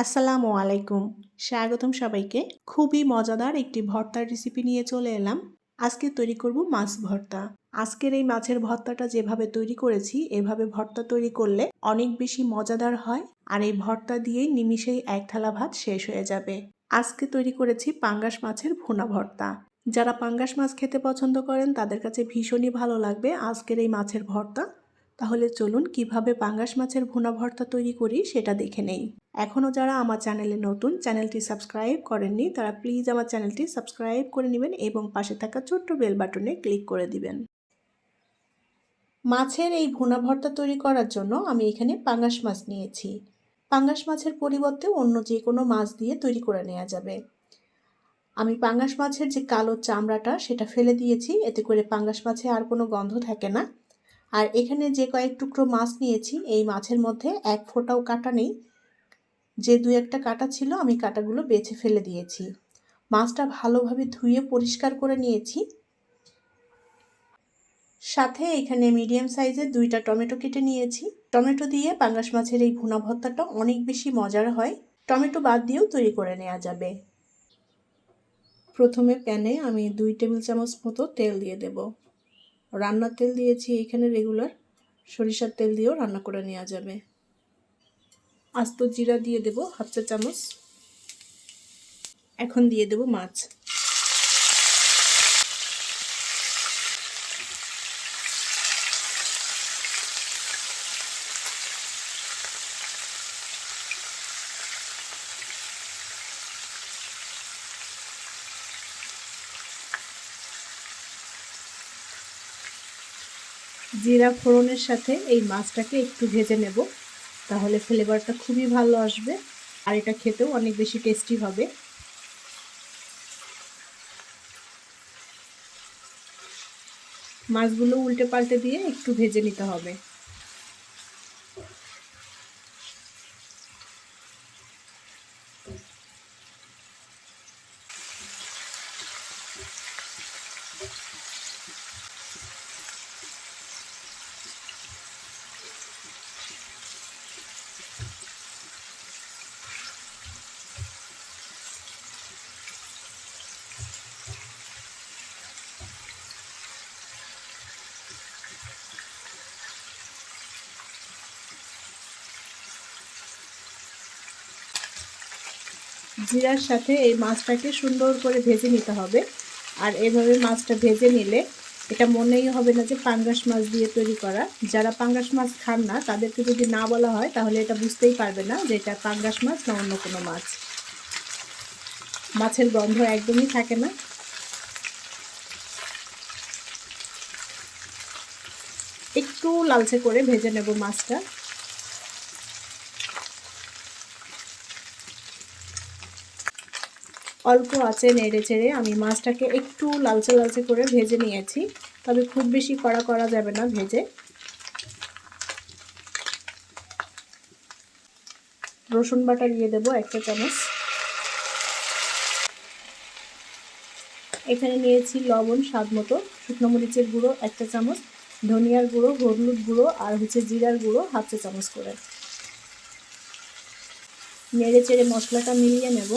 আসসালামু আলাইকুম। স্বাগতম সবাইকে। খুবই মজাদার একটি ভর্তার রেসিপি নিয়ে চলে এলাম। আজকে তৈরি করব মাছ ভর্তা। আজকের এই মাছের ভর্তাটা যেভাবে তৈরি করেছি, এভাবে ভর্তা তৈরি করলে অনেক বেশি মজাদার হয় আর এই ভর্তা দিয়েই নিমিষেই এক থালা ভাত শেষ হয়ে যাবে। আজকে তৈরি করেছি পাঙ্গাস মাছের ভুনা ভর্তা। যারা পাঙ্গাস মাছ খেতে পছন্দ করেন, তাদের কাছে ভীষণই ভালো লাগবে আজকের এই মাছের ভর্তা। তাহলে চলুন কীভাবে পাঙ্গাস মাছের ভুনা ভর্তা তৈরি করি সেটা দেখে নেই। এখনও যারা আমার চ্যানেলে নতুন, চ্যানেলটি সাবস্ক্রাইব করেননি, তারা প্লিজ আমার চ্যানেলটি সাবস্ক্রাইব করে নেবেন এবং পাশে থাকা ছোট্ট বেল বাটনে ক্লিক করে দিবেন। মাছের এই ভুনা ভর্তা তৈরি করার জন্য আমি এখানে পাঙ্গাস মাছ নিয়েছি। পাঙ্গাস মাছের পরিবর্তে অন্য যে কোনো মাছ দিয়ে তৈরি করে নেওয়া যাবে। আমি পাঙ্গাস মাছের যে কালো চামড়াটা সেটা ফেলে দিয়েছি, এতে করে পাঙ্গাস মাছে আর কোনো গন্ধ থাকে না। আর এখানে যে কয়েক টুকরো মাছ নিয়েছি, এই মাছের মধ্যে এক ফোঁটাও কাটা নেই। যে দু একটা কাটা ছিল, আমি কাটাগুলো বেছে ফেলে দিয়েছি। মাছটা ভালোভাবে ধুয়ে পরিষ্কার করে নিয়েছি। সাথে এখানে মিডিয়াম সাইজের দুইটা টমেটো কেটে নিয়েছি। টমেটো দিয়ে পাঙ্গাস মাছের এই ভুনা ভর্তাটা অনেক বেশি মজার হয়। টমেটো বাদ দিয়েও তৈরি করে নেওয়া যাবে। প্রথমে প্যানে আমি দুই টেবিল চামচ মতো তেল দিয়ে দেব। রান্নার তেল দিয়েছি এখানে রেগুলার। সরিষার তেল দিয়েও রান্না করে নেওয়া যাবে। আস্ত জিরা দিয়ে দেব হাফ চা চামচ। এখন দিয়ে দেব মাছ। জিরা ফোড়নের সাথে এই মাছটাকে একটু ভেজে নেব। তাহলে ফ্লেভারটা খুবই ভালো আসবে আর এটা খেতেও অনেক বেশি টেস্টি হবে। মাছগুলো উল্টে পাল্টে দিয়ে একটু ভেজে নিতে হবে। জিরার সাথে এই মাছটাকে সুন্দর করে ভেজে নিতে হবে। আর এভাবে মাছটা ভেজে নিলে এটা মনেই হবে না যে পাঙ্গাস মাছ দিয়ে তৈরি করা। যারা পাঙ্গাস মাছ খান না, তাদেরকে যদি না বলা হয়, তাহলে এটা বুঝতেই পারবে না যে এটা পাঙ্গাস মাছ না অন্য কোনো মাছ। মাছের গন্ধ একদমই থাকে না। একটু লালচে করে ভেজে নেব মাছটা। অল্প আছে নেড়ে চেড়ে আমি মাছটাকে একটু লালচে লালচে করে ভেজে নিয়েছি। তবে খুব বেশি কড়া করা যাবে না ভেজে। রসুন বাটা দিয়ে দেবো একটা চামচ। এখানে নিয়েছি লবণ স্বাদ মতো, শুকনো মরিচের গুঁড়ো একটা চামচ, ধনিয়ার গুঁড়ো, হলুদ গুঁড়ো আর হচ্ছে জিরার গুঁড়ো হাফ চা চামচ করে। নেড়ে চেড়ে মশলাটা মিলিয়ে নেব।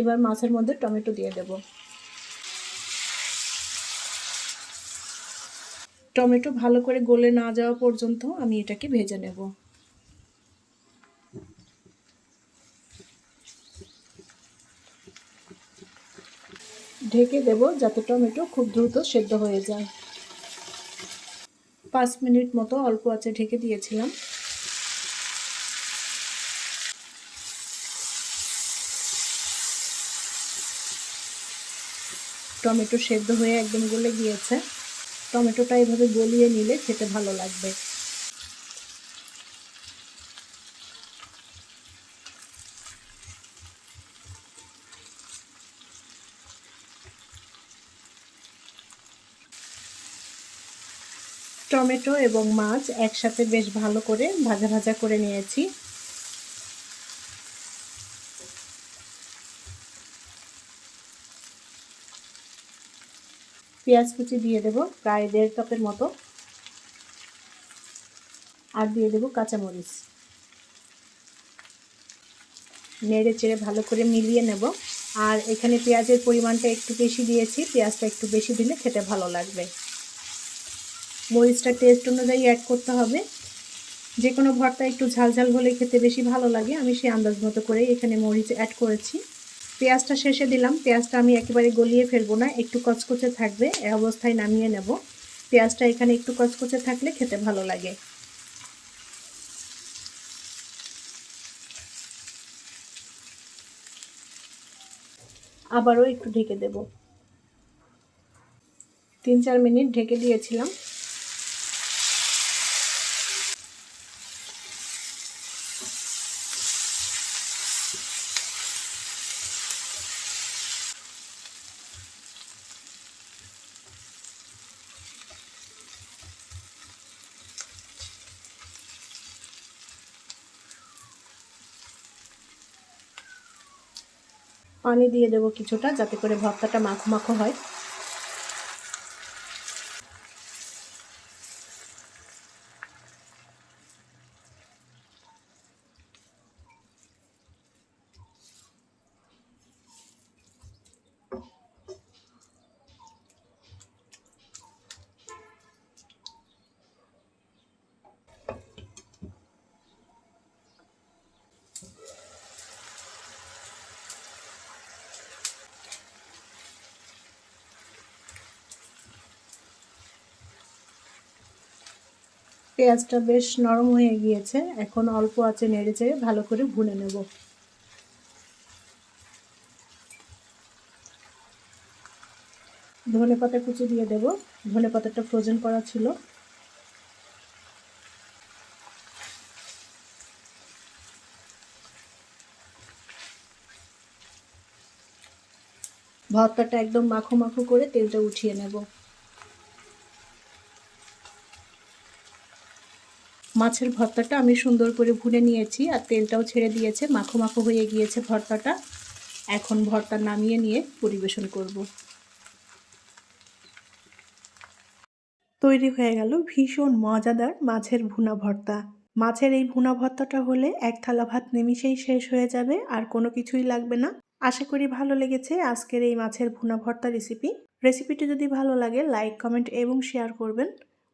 এবার মাছের মধ্যে টমেটো দিয়ে দেব। টমেটো ভালো করে গলে না যাওয়া পর্যন্ত আমি এটাকে ভেজে নেব। ঢেকে দেব যাতে টমেটো খুব দ্রুত সেদ্ধ হয়ে যায়। পাঁচ মিনিট মতো অল্প আছে ঢেকে দিয়েছিলাম। টমেটো সেদ্ধ হয়ে একদম গলে গিয়েছে। টমেটোটা এভাবে গলিয়ে নিলে খেতে ভালো লাগবে। টমেটো এবং মাছ একসাথে বেশ ভালো করে ভাজা ভাজা করে নিয়েছি। পেঁয়াজ কুচি দিয়ে দেব, প্রায় দেড় কাপের মতো। আর দিয়ে দেব কাঁচামরিচ। নেড়ে চেড়ে ভালো করে মিলিয়ে নেব। আর এখানে পেঁয়াজের পরিমাণটা একটু বেশি দিয়েছি, পেঁয়াজটা একটু বেশি দিলে খেতে ভালো লাগবে। মরিচটা টেস্ট অনুযায়ী অ্যাড করতে হবে। যে কোনো ভর্তা একটু ঝাল ঝাল হলে খেতে বেশি ভালো লাগে, আমি সেই আন্দাজ মতো করেই এখানে মরিচ অ্যাড করেছি। পেঁয়াজটা শেষে দিলাম। পেঁয়াজটা আমি একেবারে গলিয়ে ফেলব না, একটু কচকচে থাকবে, এ অবস্থায় নামিয়ে নেব। পেঁয়াজটা এখানে একটু কচকচে থাকলে খেতে ভালো লাগে। আবারও একটু ঢেকে দেব। তিন চার মিনিট ঢেকে দিয়েছিলাম। পানি দিয়ে দেবো কিছুটা যাতে করে ভর্তাটা মাখো মাখো হয়। পেঁয়াজটা বেশ নরম হয়ে গিয়েছে। এখন অল্প আছে নেড়ে চেড়ে ভালো করে ভুনে নেব। ধনে পাতা কুচি দিয়ে দেব। ধনে পাতাটা ফ্রোজেন করা ছিল। ভর্তাটা একদম মাখো মাখো করে তেলটা উঠিয়ে নেব। মাছের ভর্তাটা আমি সুন্দর করে ভুনে নিয়েছি আর তেলটাও ছেড়ে দিয়েছে, মাখো মাখো হয়ে গিয়েছে ভর্তাটা। এখন ভর্তা নামিয়ে নিয়ে পরিবেশন করব। তৈরি হয়ে গেল ভীষণ মজাদার মাছের ভুনা ভর্তা। মাছের এই ভুনা ভর্তাটা হলে এক থালা ভাত নিমিশেই শেষ হয়ে যাবে, আর কোনো কিছুই লাগবে না। আশা করি ভালো লেগেছে আজকের এই মাছের ভুনা ভর্তা রেসিপি। রেসিপিটি যদি ভালো লাগে, লাইক, কমেন্ট এবং শেয়ার করবেন।